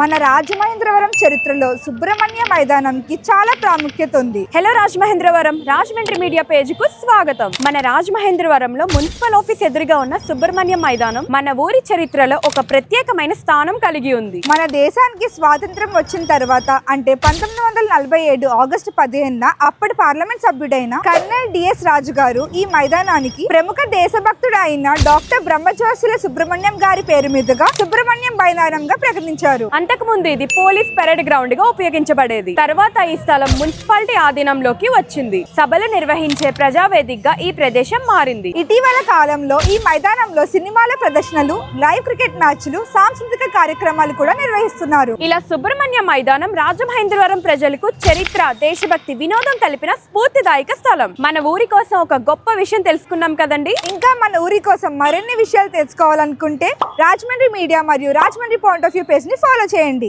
మన రాజమహేంద్రవరం చరిత్రలో సుబ్రహ్మణ్య మైదానంకి చాలా ప్రాముఖ్యత ఉంది. హలో రాజమహేంద్రవరం. రాజమండ్రి మీడియా పేజ్కు స్వాగతం. మన రాజమహేంద్రవరంలో మున్సిపల్ ఆఫీస్ ఎదురుగా ఉన్న సుబ్రహ్మణ్యం మైదానం మన ఊరి చరిత్రలో ఒక ప్రత్యేకమైన స్థానం కలిగి ఉంది. మన దేశానికి స్వాతంత్రం వచ్చిన తర్వాత అంటే పంతొమ్మిది వందల నలభై ఏడు ఆగస్టు పదిహేనున అప్పటి పార్లమెంట్ సభ్యుడైన కర్నల్ డిఎస్ రాజు గారు ఈ మైదానానికి ప్రముఖ దేశభక్తుడు అయిన డాక్టర్ బ్రహ్మజోషుల సుబ్రహ్మణ్యం గారి పేరు మీదుగా సుబ్రహ్మణ్యం మైదానంగా ప్రకటించారు. అంతకు ముందు ఇది పోలీస్ పెరేడ్ గ్రౌండ్గా ఉపయోగించబడేది. తర్వాత ఈ స్థలం మున్సిపాలిటీ ఆధీనంలోకి వచ్చింది. సభలు నిర్వహించే ప్రజావేదికగా ఈ ప్రదేశం మారింది. ఇటీవల కాలంలో ఈ మైదానంలో సినిమాల ప్రదర్శనలు లైవ్ క్రికెట్ మ్యాచ్లు సాంస్కృతిక కార్యక్రమాలు కూడా నిర్వహిస్తున్నారు. ఇలా సుబ్రహ్మణ్య మైదానం రాజమహేంద్రవరం ప్రజలకు చరిత్ర దేశభక్తి వినోదం కలిపిన స్ఫూర్తిదాయక స్థలం. మన ఊరి కోసం ఒక గొప్ప విషయం తెలుసుకున్నాం కదండి? ఇంకా మన ఊరి కోసం మరిన్ని విషయాలు తెలుసుకోవాలనుకుంటే రాజమండ్రి మీడియా మరియు రాజమండ్రి పాయింట్ ఆఫ్ వ్యూ పేజ్ని ఫాలో చేయండి.